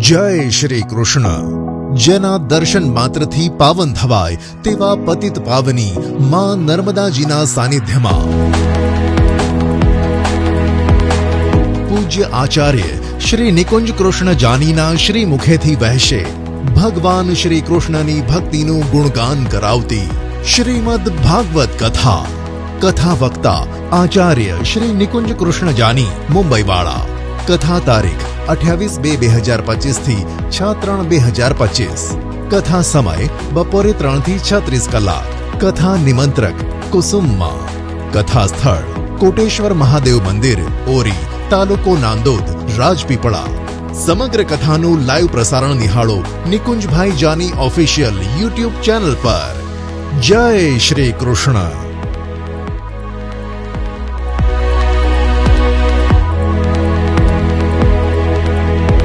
જય શ્રી કૃષ્ણ. જેના દર્શન માત્રથી પાવન થવાય તેવા પતિત પાવની માં નર્મદાજીના સાનિધ્યમાં. પૂજ્ય આચાર્ય શ્રી નિકુંજ કૃષ્ણ જાનીના શ્રી મુખેથી વહેશે. ભગવાન શ્રી કૃષ્ણની ભક્તિનું ગુણગાન કરાવતી શ્રીમદ ભાગવત કથા. કથા વક્તા આચાર્ય શ્રી નિકુંજ કૃષ્ણ જાની મુંબઈ વાળા કથા તારીખ અઠ્યાવીસ બે બે હજાર પચીસથી છ ત્રણ બે હજાર પચીસ. કથા સમય બપોરે ત્રણથી છત્રીસ કલાક. કથા નિમંત્રક કુસુમમાં. કથા સ્થળ કોટેશ્વર મહાદેવ મંદિર, ઓરી, તાલુકો નાંદોદ, રાજપીપળા. સમગ્ર કથાનું લાઈવ પ્રસારણ નિહાળો Nikunjbhai Jani official YouTube channel પર. જય શ્રી કૃષ્ણ.